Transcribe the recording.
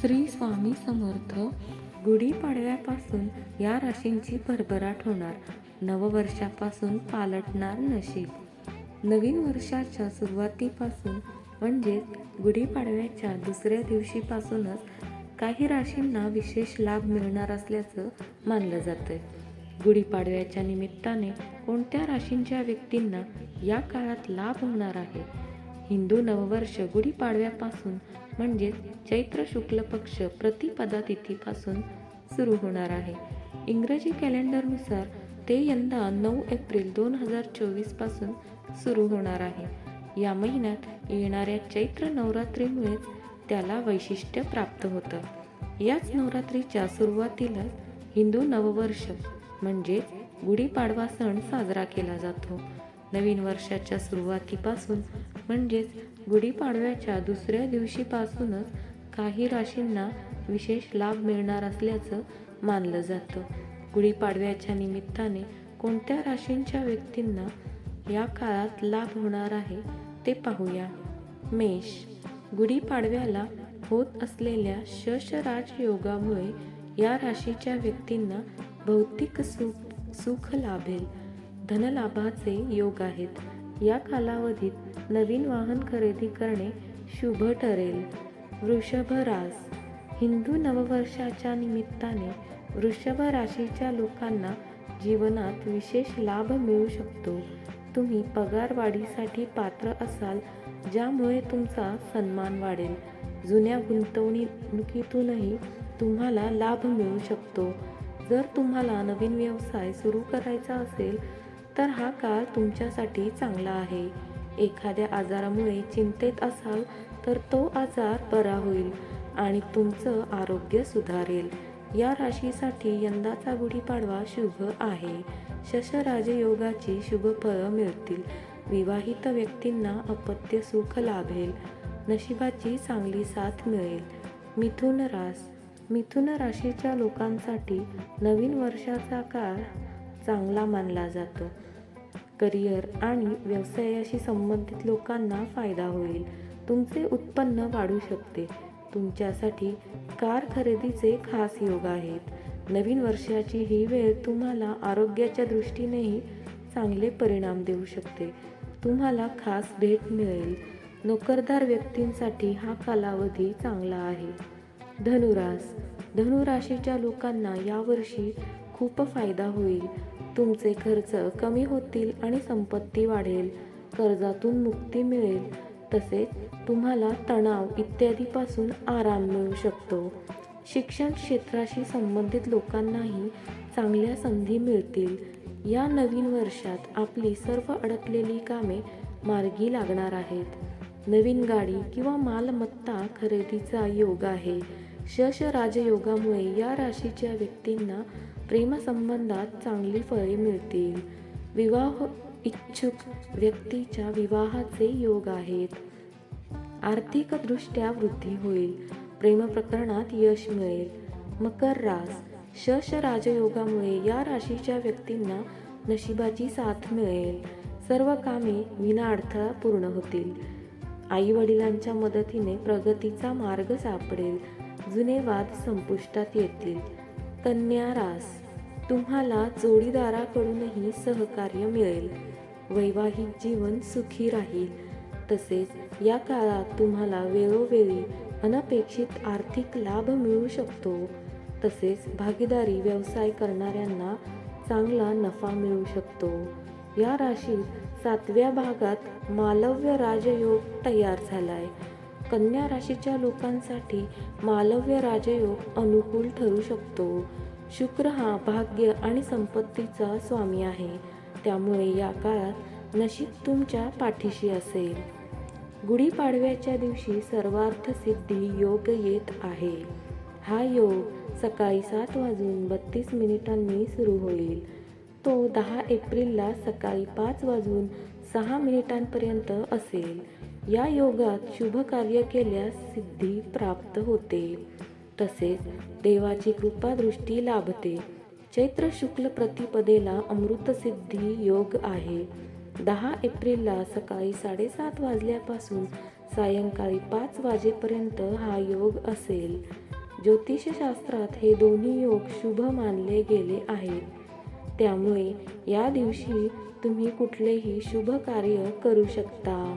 श्री स्वामी समर्थ गुढीपाडव्यापासून या राशींची भरभराट होणार. नववर्षापासून पालटणार नशीब. नवीन वर्षाच्या सुरुवातीपासून म्हणजेच गुढीपाडव्याच्या दुसऱ्या दिवशीपासूनच काही राशींना विशेष लाभ मिळणार असल्याचं मानलं जातं गुढीपाडव्याच्या निमित्ताने कोणत्या राशींच्या व्यक्तींना या काळात लाभ होणार आहे? हिंदू नववर्ष गुढीपाडव्यापासून म्हणजेच चैत्र शुक्ल पक्ष प्रतिपदा तिथीपासून सुरू होणार आहे. इंग्रजी कॅलेंडरनुसार ते यंदा नऊ एप्रिल दोन हजार चोवीसपासून सुरू होणार आहे. या महिन्यात येणाऱ्या चैत्र नवरात्रीमुळेच त्याला वैशिष्ट्य प्राप्त होतं. याच नवरात्रीच्या सुरुवातीलाच हिंदू नववर्ष म्हणजेच गुढीपाडवा सण साजरा केला जातो. नवीन वर्षाच्या सुरुवातीपासून म्हणजेच गुढीपाडव्याच्या दुसऱ्या दिवशीपासूनच काही राशींना विशेष लाभ मिळणार असल्याचं मानलं जातं. गुढीपाडव्याच्या निमित्ताने कोणत्या राशींच्या व्यक्तींना या काळात लाभ होणार आहे ते पाहूया. मेष. गुढीपाडव्याला होत असलेल्या शशराज योगामुळे या राशीच्या व्यक्तींना भौतिक सुख सुख लाभेल. धनलाभाचे योग आहेत. या कालावधीत नवीन वाहन खरेदी करणे शुभ ठरेल. वृषभ रास. हिंदू नववर्षाच्या निमित्ताने वृषभ राशीच्या लोकांना जीवनात विशेष लाभ मिळू शकतो. तुम्ही पगारवाढीसाठी पात्र असाल ज्यामुळे तुमचा सन्मान वाढेल. जुन्या गुंतवणुकीतूनही तुम्हाला लाभ मिळू शकतो. जर तुम्हाला नवीन व्यवसाय सुरू करायचा असेल तर हा काळ तुमच्यासाठी चांगला आहे. एखाद्या आजारामुळे चिंतेत असाल तर तो आजार बरा होईल आणि तुमचं आरोग्य सुधारेल. या राशीसाठी यंदाचा गुढीपाडवा शुभ आहे. शशराजयोगाची शुभ फळं मिळतील. विवाहित व्यक्तींना अपत्य सुख लाभेल. नशिबाची चांगली साथ मिळेल. मिथुन रास. मिथुन राशीच्या लोकांसाठी नवीन वर्षाचा काळ चांगला मानला जातो. करिअर आणि व्यवसायाशी संबंधित लोकांना फायदा होईल. तुमचे उत्पन्न वाढू शकते. तुमच्यासाठी कार खरेदीचे खास योग आहेत. नवीन वर्षाची ही वेळ तुम्हाला आरोग्याच्या दृष्टीनेही चांगले परिणाम देऊ शकते. तुम्हाला खास भेट मिळेल. नोकरदार व्यक्तींसाठी हा कालावधी चांगला आहे. धनुरास. धनुराशीच्या लोकांना यावर्षी खूप फायदा होईल. तुमचे खर्च कमी होतील आणि संपत्ती वाढेल. कर्जातून मुक्ती मिळेल. तसेच तुम्हाला तणाव इत्यादीपासून आराम मिळू शकतो. शिक्षण क्षेत्राशी संबंधित लोकांनाही चांगल्या संधी मिळतील. या नवीन वर्षात आपली सर्व अडकलेली कामे मार्गी लागणार आहेत. नवीन गाडी किंवा मालमत्ता खरेदीचा योग आहे. शश राजयोगामुळे या राशीच्या व्यक्तींना प्रेमसंबंधात चांगली फळे मिळतील. विवाह इच्छुक व्यक्तीच्या विवाहाचे योग आहेत. आर्थिकदृष्ट्या वृद्धी होईल. प्रेम प्रकरणात यश मिळेल. मकर रास. शश राजयोगामुळे या राशीच्या व्यक्तींना नशिबाची साथ मिळेल. सर्व कामे विनाअडथळा पूर्ण होतील. आई वडिलांच्या मदतीने प्रगतीचा मार्ग सापडेल. जुने वाद संपुष्टात येतील. कन्या रास. तुम्हाला जोडीदाराकडूनही सहकार्य मिळेल. वैवाहिक जीवन सुखी राहील. तसेच या काळात तुम्हाला वेळोवेळी अनपेक्षित आर्थिक लाभ मिळू शकतो. तसेच भागीदारी व्यवसाय करणाऱ्यांना चांगला नफा मिळू शकतो. या राशीत सातव्या भागात मालव्य राजयोग तयार झालाय. कन्या राशीच्या लोकांसाठी मालव्य राजयोग अनुकूल ठरू शकतो. शुक्र हा भाग्य आणि संपत्तीचा स्वामी आहे. त्यामुळे या काळात नशीब तुमच्या पाठीशी असेल. गुढीपाडव्याच्या दिवशी सर्वार्थ सिद्धी योग येत आहे. हा योग सकाळी सात वाजून बत्तीस मिनिटांनी सुरू होईल. तो दहा एप्रिलला सकाळी पाच वाजून सहा मिनिटांपर्यंत असेल. या योगात शुभ कार्य केल्यास सिद्धी प्राप्त होते. तसेच देवाची कृपादृष्टी लाभते. चैत्र शुक्ल प्रतिपदेला अमृतसिद्धी योग आहे. दहा एप्रिलला सकाळी साडेसात वाजल्यापासून सायंकाळी पाच वाजेपर्यंत हा योग असेल. ज्योतिषशास्त्रात हे दोन्ही योग शुभ मानले गेले आहेत त्यामुळे या दिवशी तुम्ही कुठलेही शुभ कार्य करू शकता.